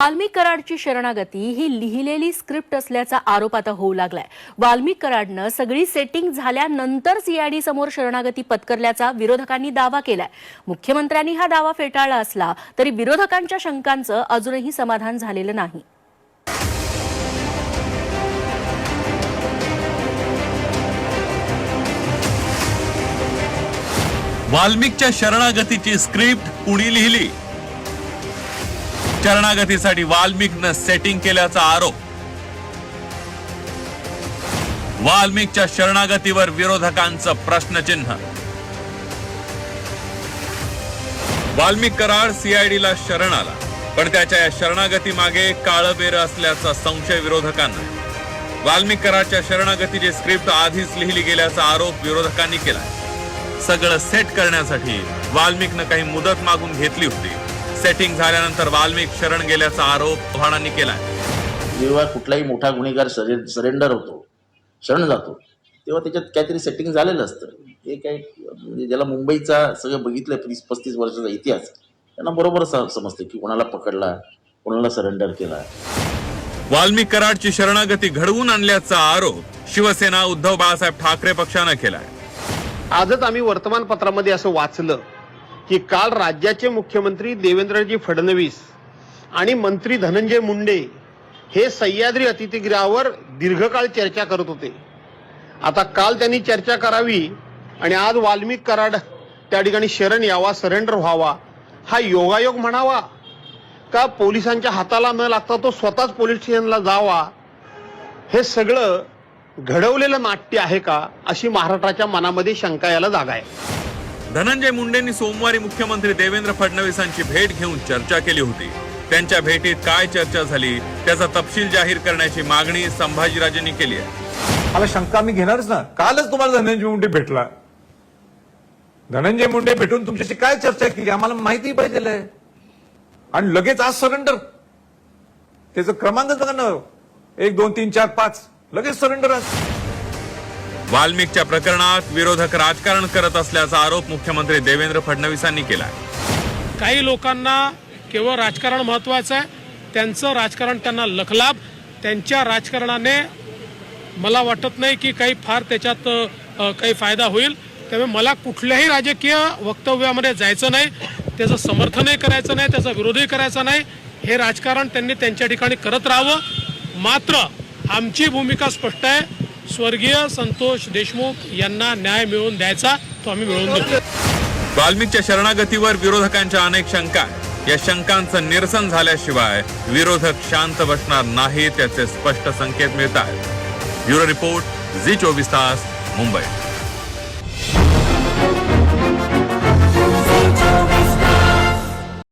वाल्मिक कराडची शरणागती ही लिहिलेली स्क्रिप्ट असल्याचा आरोप आता होऊ लागलाय. वाल्मिक कराडनं सगळी सेटिंग झाल्यानंतर सीआयडी समोर शरणागती पत्करल्याचा विरोधकांनी दावा केलाय. मुख्यमंत्र्यांनी हा दावा फेटाळला असला तरी विरोधकांच्या शंकांचं अजूनही समाधान झालेलं नाही. वाल्मिकच्या शरणागतीची स्क्रिप्ट कुणी लिहिली? शरणागतीसाठी वाल्मिकनं सेटिंग केल्याचा आरोप. वाल्मिकच्या शरणागतीवर विरोधकांचं प्रश्नचिन्ह. वाल्मिक कराड सीआयडीला शरण आला पण त्याच्या या शरणागती मागे काळबेर असल्याचा संशय विरोधकांना. वाल्मिक कराडच्या शरणागतीची स्क्रिप्ट आधीच लिहिली गेल्याचा आरोप विरोधकांनी केला सगळं सेट करण्यासाठी वाल्मिकनं काही मुदत मागून घेतली होती. सेटिंग झाल्यानंतर वाल्मिक शरण गेल्याचा आरोप चव्हाणांनी केलाय. जेव्हा कुठलाही मोठा गुन्हेगार सरे सरेंडर होतो शरण जातो तेव्हा त्याच्यात काहीतरी सेटिंग झालेलं असतं. हे काय म्हणजे ज्याला मुंबईचा सगळं बघितलं तीस पस्तीस वर्षाचा इतिहास त्यांना बरोबर समजते की कोणाला पकडला कोणाला सरेंडर केला. वाल्मिक कराडची शरणागती घडवून आणल्याचा आरोप शिवसेना उद्धव बाळासाहेब ठाकरे पक्षानं केलाय. आजच आम्ही वर्तमानपत्रामध्ये असं वाचलं. की काल राज्याचे मुख्यमंत्री देवेंद्रजी फडणवीस आणि मंत्री धनंजय मुंडे हे सह्याद्री अतिथीगृहावर दीर्घकाळ चर्चा करत होते. आता काल त्यांनी चर्चा करावी आणि आज वाल्मिक कराड त्या ठिकाणी शरण यावा सरेंडर व्हावा हा योगायोग म्हणावा. का पोलिसांच्या हाताला न लागता तो स्वतःच पोलीस स्टेशनला जावा? हे सगळं घडवलेलं नाट्य आहे का अशी महाराष्ट्राच्या मनामध्ये शंका याला जागा आहे. धनंजय मुंडेंनी सोमवारी मुख्यमंत्री देवेंद्र फडणवीसांची भेट घेऊन चर्चा केली होती. त्यांच्या भेटीत काय चर्चा झाली त्याचा तपशील जाहीर करण्याची मागणी संभाजीराजेंनी केली आहे. मला शंका मी घेणारच ना. कालच तुम्हाला धनंजय मुंडे भेटला. धनंजय मुंडे भेटून तुमच्याशी काय चर्चा केली? आम्हाला माहिती पाहिजे आणि लगेच आज सरेंडर त्याचं क्रमांक बघा ना. एक दोन तीन चार पाच. लगेच सरेंडर आज. वाल्मिकच्या प्रकरणात विरोधक राजकारण करत असल्याचा आरोप मुख्यमंत्री देवेंद्र फडणवीसांनी केला काही लोकांना केवळ राजकारण महत्वाचं आहे. त्यांचं राजकारण त्यांना लखलाभ त्यांच्या राजकारणाने मला वाटत नाही की काही फार त्याच्यात काही फायदा होईल. त्यामुळे मला कुठल्याही राजकीय वक्तव्यामध्ये जायचं नाही. त्याचं समर्थनही करायचं नाही त्याचा विरोधही करायचा नाही. हे राजकारण त्यांनी त्यांच्या ठिकाणी करत राहावं. मात्र आमची भूमिका स्पष्ट आहे. स्वर्गीय संतोष देशमुख यांना न्याय मिळवून द्यायचा तो आम्ही मिळवून देऊ. वाल्मिकच्या शरणागतीवर विरोधकांच्या अनेक शंका. या शंकांचं निरसन झाल्याशिवाय विरोधक शांत बसणार नाही त्याचे स्पष्ट संकेत मिळत ब्युरो रिपोर्ट झी चोवीस तास मुंबई.